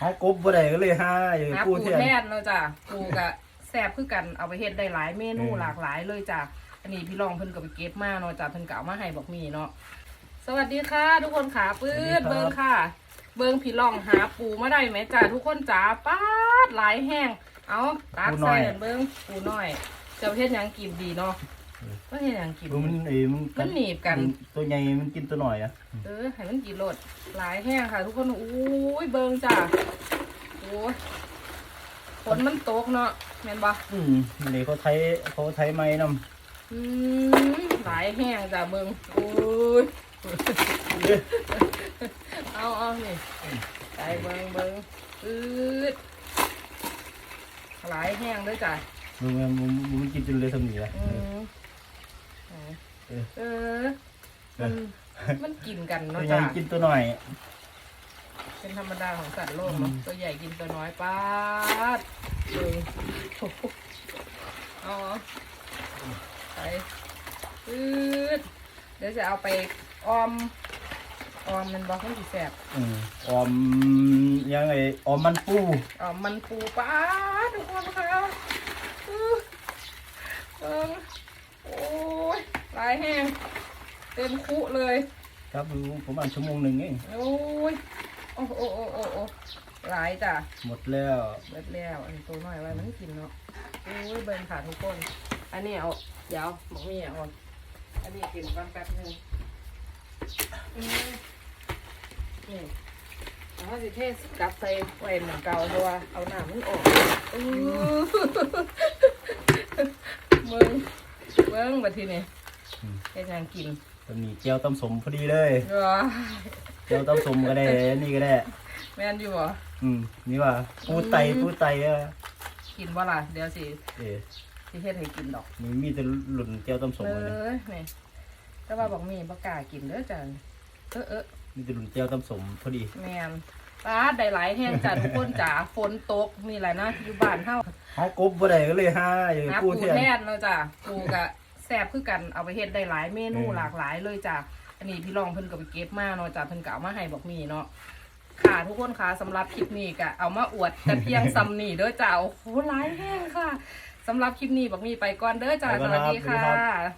หากบบ่ได้ก็เลยหาอย่างหาปูปูเทียนแทนเนาะจ้ะปูกะแซ่บคือกันเอาไปเฮ็ดได้หลายเมนูเออหลากหลายเลยจ้ะอันนี้พี่รองเพิ่นก็ไปเก็บมาเนาะจ้ะเพิ่นก็เอามาให้บอกมีเนาะสวัสดีค่ะ ทุกคนขาปื้ดเบิ่งค่ะ เบิ่งพี่รองหาปูมาได้ไหมจ้ะทุกคนจ๋าป๊าดหลายแห้งเอาตักใส่นั่นเบิ่งปูน้อยจะเอาไปเฮ็ดหยังกินดีเนาะ ว่าเฮ็ดหยังกินดูมันเอ้มันมันหนีบกัน ตัวใหญ่มันกินตัวหน่อยอะเออให้มันกินโลดหลายแห้งค่ะ ทุกคนอุ้ยเบิ่งจ้ะโอ้ยฝนมันตกเนาะแม่นบ่อืมนี่เขาใช้เขาใช้ไม้นำอืมหลายแห้งจ้ะเบิ่งโอ้ยเอาเอานี่ไปเบิ่งเบิ่งอืดหลายแห้งด้วยจ้ะมึงมึงมึงกินจนเลยสำนีละอืม เออเออ มันมันกินกันตัวเนาะใหญ่จ้ะกินตัวหน่อย เป็นธรรมดาของสัตว์โลกเนาะตัวใหญ่กินตัวน้อยป้าดเลยโอ้โหเอาเอาไปอืดเดี๋ยวจะเอาไปออม ออมมันบอกให้ดีแสบอืมออมยังไงออมมันปูออมมันปูป้าดทุกคนค่ะอื้อเอิงโอ้ยลายแห้งเต็มคุเลย ครับประมาณชั่วโมงหนึ่งเองโอ้ยโอ้โอ้โอ้โอ้โอ้หลายจ้ะหมดแล้วเบิดแล้วอันตัวน้อยไว้มันกินเนาะโอ้ยเบิร์นขาทุกคน อันนี้เอาเดี๋ยวบอกมีอะอนอันนี้กินก่อนแป๊บหนึงอืมนี่แล้วก็สิเทสกลับใส่ไว้เหมือนเก่าเพราะว่าเอาหน้ามันออกอื้อมึงเบิ้งบัดทีนี้ แค่ยังกินตอนนี้เจียวต้มสมพอดีเลย ว้าเจียวต้มสมก็ได้ นี่ก็ได้ แม่นอยู่บ่ อืม นี่ว่าปูไตปูไตอะกินบ่ล่ะเดี๋ยวสิเอ๊ะสิเฮ็ดให้กินดอกนี่มีแต่หลุ่นเจียวต้มสมเลเลยยนี่แต่ว่าบอกมีบ่กล้ากินเด้อจ้ะเออเออมีแต่หลุ่นเจียวต้มสมพอดี แม่นป้าดได้หลายแห้งจ้ะทุกคนจ๋าฝนตกนี่แหละนะอยู่บ้านเฮา หากบบ่ได้ก็เลยหาอย่างหาปูปูเทียนแทนเนาะจ้ะปูกะ แซ่บคือกันเอาไปเฮ็ดได้หลายเมนูเออหลากหลายเลยจ้ะอันนี้พี่รองเพิ่นก็ไปเก็บมาเนาะจ้ะเพิ่นก็เอามาให้บอกมีเนาะค่ะทุกคนค่ะสำหรับคลิปนี้ก็เอามาอวดแต่เพียงซ้ำนี่เด้อจ้ะโอ้โหหลายแห้งค่ะสำหรับคลิปนี้บอกมีไปก่อนเด้อจ้ะสวัสดีค่ะ